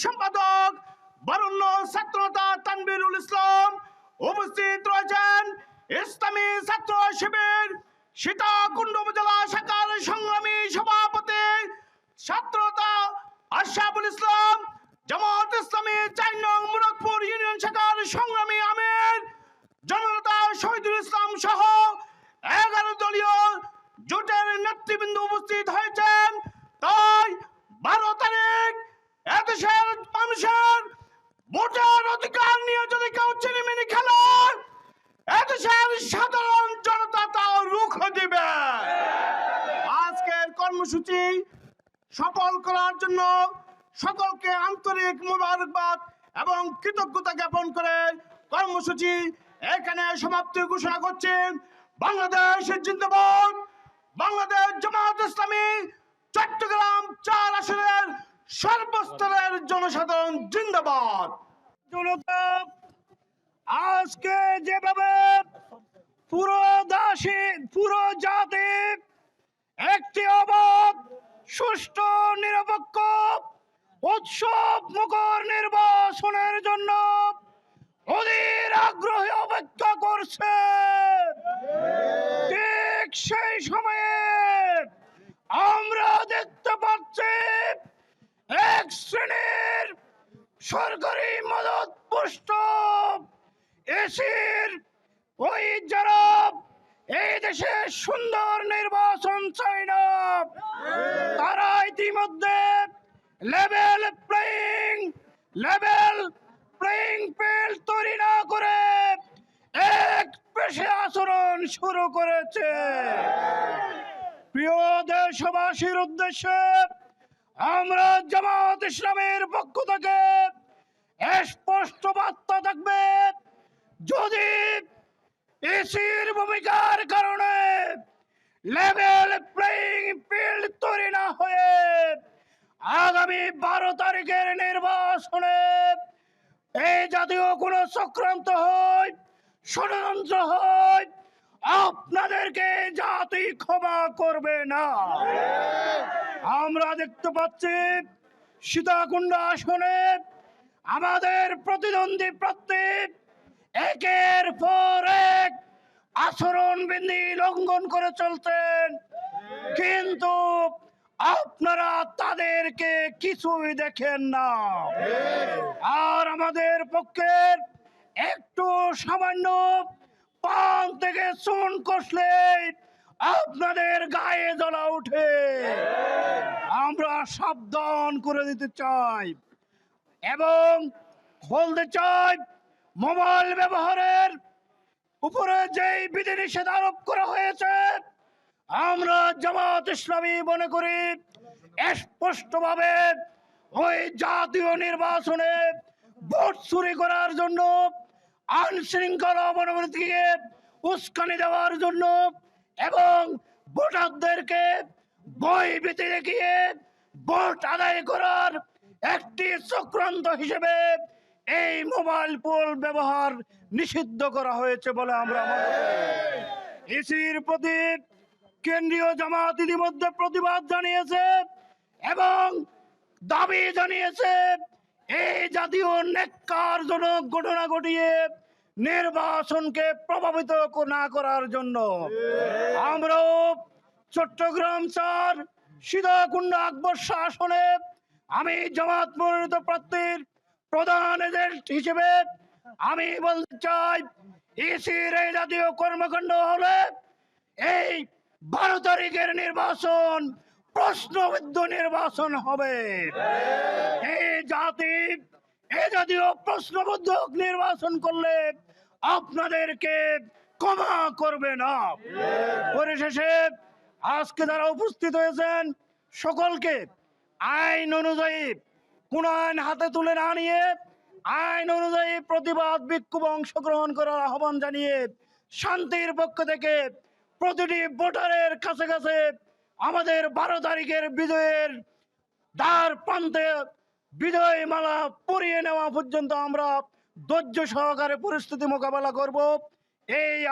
সম্পাদক বরুণ্য ছাত্রতা তানবিরুল ইসলাম উপস্থিত রয়েছেন ইসলামী ছাত্র শিবির সীতাকুণ্ড উপজেলা শাখার সংগ্রামী সভাপতি ছাত্রতা আশরাফুল ইসলাম, জামাত ইসলামী চার নং মুরাদপুর ইউনিয়ন শাখার সংগ্রামী আমির জনতা শহীদুল ইসলাম সহ এগারো দলীয় জোটের নেতৃবৃন্দ উপস্থিত হয়েছেন। কর্মসূচি সফল করার জন্য সকলকে আন্তরিক মোবারকবাদ এবং কৃতজ্ঞতা জ্ঞাপন করে কর্মসূচি এখানে সমাপ্তি ঘোষণা করছেন বাংলাদেশ জিন্দাবাদ। বাংলাদেশ জামাত ইসলামী চট্টগ্রাম চার আসনের সর্বস্তরের জনসাধারণ জিন্দাবাদ। আজকে যেভাবে পুরো দাসী, পুরো জাতি একটি অবাধ, সুষ্ঠু, নিরপেক্ষ, উৎসব মুখর নির্বাচনের জন্য অধীর আগ্রহে অপেক্ষা করছে। ঠিক সেই সময়ে আমরা দেখতে পাচ্ছি এক শ্রেণির সরকারি মদত পুষ্ট এসির ওই যারা এই দেশে সুন্দর নির্বাচন চায় না। তারা ইতিমধ্যে level playing level playing field তৈরি না করে এক পেশে আচরণ শুরু করেছে। প্রিয় দেশবাসীর উদ্দেশ্যে আমরা জামাত ইসলামের পক্ষ থেকে স্পষ্ট বার্তা থাকবে। যদি এসির ভূমিকার কারণে লেভেল প্লেইং ফিল্ড তৈরি না হয়ে আগামী বারো তারিখের নির্বাচনে এই জাতীয় কোনো চক্রান্ত হয়, ষড়যন্ত্র হয়, আপনাদেরকে জাতি ক্ষমা করবে না। আমরা দেখতে পাচ্ছি সীতাকুণ্ড আসনে আমাদের প্রতিদ্বন্দ্বী প্রার্থী একের পর এক আচরণ বিধি লঙ্ঘন করে চলতেন। কিন্তু আপনারা তাদেরকে কিছুই দেখেন না। আর আমাদের পক্ষের একটু সামান্য পান থেকে চুন কষলে আপনাদের গায়ে জ্বলা উঠে। আমরা সাবধান করে দিতে চাই এবং বলতে চাই মোবাইল ব্যবহারের উপরে যেই বিধিনিষেধ আরোপ করা হয়েছে, আমরা জামাত ইসলামী মনে করি স্পষ্টভাবে ওই জাতীয় নির্বাচনে ভোট চুরি করার জন্য আইন শৃঙ্খলা অবনতিকে উস্কানি দেওয়ার জন্য এবং ভোটারদেরকে বই ভীতি দেখিয়ে ভোট আদায় করার একটি চক্রান্ত হিসেবে এই মোবাইল ফোন ব্যবহার নিষিদ্ধ করা হয়েছে বলে আমরা ইসির প্রতি কেন্দ্রীয় জামাত ইতিমধ্যে প্রতিবাদ জানিয়েছে এবং দাবি জানিয়েছে, এই জাতীয় নেককারজনক ঘটনা ঘটিয়ে নির্বাচনকে প্রভাবিত না করার জন্য। আমরাও চট্টগ্রাম চার, সীতাকুণ্ড আকবর শাসনে আমি জামাত মনোনীত প্রার্থীর প্রধান এজেন্ট হিসেবে আমি বলতে চাই, ইসির এই জাতীয় কর্মকাণ্ড হলে এই বারো তারিখের নির্বাচন, প্রশ্নবিদ্ধ নির্বাচন হবে। এই জাতি, এই জাতীয় প্রশ্নবোধক নির্বাচন করলে আপনাদেরকে ক্ষমা করবে না। পরিশেষে আজকে যারা উপস্থিত হয়েছেন, সকলকে আইন অনুযায়ী কোন আইন হাতে তুলে না নিয়ে আইন অনুযায়ী প্রতিবাদ বিক্ষোভ অংশগ্রহণ করার আহ্বান জানিয়ে শান্তির পক্ষ থেকে প্রতিটি ভোটারের কাছে কাছে আমাদের বারো তারিখের বিজয়ের দ্বার প্রান্তে বিজয় মালা পরিয়ে নেওয়া পর্যন্ত আমরা ধৈর্য সহকারে পরিস্থিতি মোকাবেলা করব। এই